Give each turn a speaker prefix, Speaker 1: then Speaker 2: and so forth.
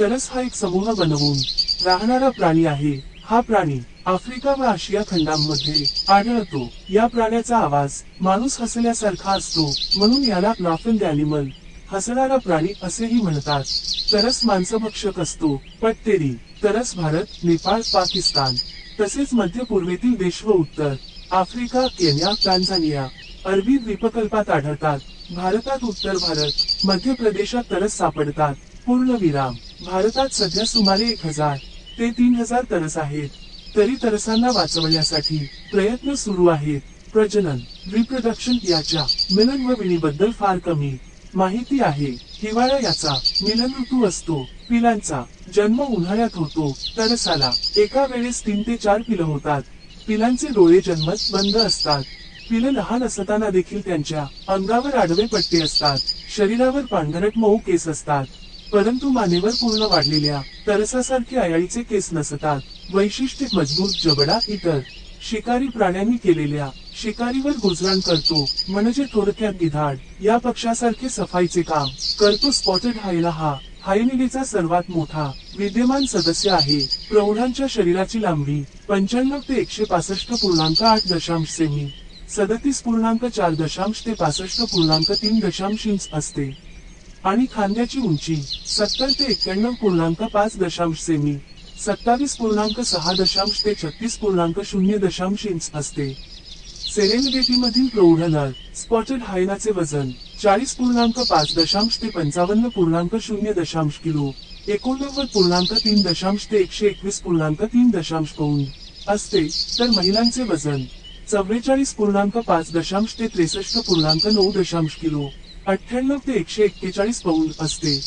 Speaker 1: तरस हा एक समूह बनवून राहणारा प्राणी आहे. हा प्राणी आफ्रिका व आशिया खंडांमध्ये आढळतो. या प्राण्याचा आवाज माणूस हसल्यासारखा असतो म्हणून याला लाफंड अॅनिमल हसणारा प्राणी असेही म्हणतात. तरस मांसभक्षक असतो पट्टेरी तरस भारत नेपाळ पाकिस्तान. तसेच मध्य पूर्वेतील देश व उत्तर आफ्रिका केन्या टांझानिया अरबी द्वीपकल्पात आढळतात. भारतात उत्तर भारत मध्य प्रदेशात तरस सापडतात. पूर्ण विराम भारतात सध्या सुमारे एक हजार ते तीन हजार तरस आहेत. तरी तरसांना वाचवण्यासाठी प्रयत्न सुरू आहेत. प्रजनन रिप्रोडक्शन याच्या मिलन व विणीबद्दल फार कमी माहिती आहे. हिवाळा याचा मिलन ऋतू असतो. पिलांचा जन्म उन्हाळ्यात होतो. तरसाला एका वेळेस तीन ते चार पिलं होतात. पिलांचे डोळे जन्मत बंद असतात. पिलं लहान असताना देखील त्यांच्या अंगावर आडवे पट्टे असतात. शरीरावर पांढरट मऊ केस असतात. परंतु मानेवर पूर्ण वाढलेल्या तरसासारखे आयाळीचे केस नसतात. वैशिष्ट्य मजबूत जबडा इतर शिकारी प्राण्यांनी केलेल्या शिकारीवर गुजराण करतो म्हणजे थोडक्यात गिधाड या पक्षासारखे सफाईचे काम करतो स्पॉटेड हायला हा. हायनिडीचा सर्वात मोठा विद्यमान सदस्य आहे. प्रौढांच्या शरीराची लांबी पंच्याण्णव ते एकशे पासष्ट पूर्णांक आठ दशांश सेमी सदतीस पूर्णांक चार दशांश ते पासष्ट पूर्णांक तीन दशांश इंच असते. आणि खांद्याची उंची सत्तर ते एक्क्याण्णव पूर्णांक पाच दशांश सेमी सत्तावीस पूर्णांक सहा दशांश ते छत्तीस पूर्णांक शून्य दशांश इंच असते. सेरेनगेटीमधील प्रौढ नर स्पॉटेड हायनाचे वजन चाळीस पूर्णांक पाच दशांश ते पंचावन्न पूर्णांक शून्य दशांश किलो एकोणनव्वद पूर्णांक तीन दशांश ते एकशे एकवीस पूर्णांक तीन दशांश पौंड असते. तर महिलांचे वजन चव्वेचाळीस पूर्णांक पाच दशांश ते त्रेसष्ट पूर्णांक नऊ दशांश किलो अठ्ठ्याण्णव ते एकशे एक्केचाळीस पौंड असते.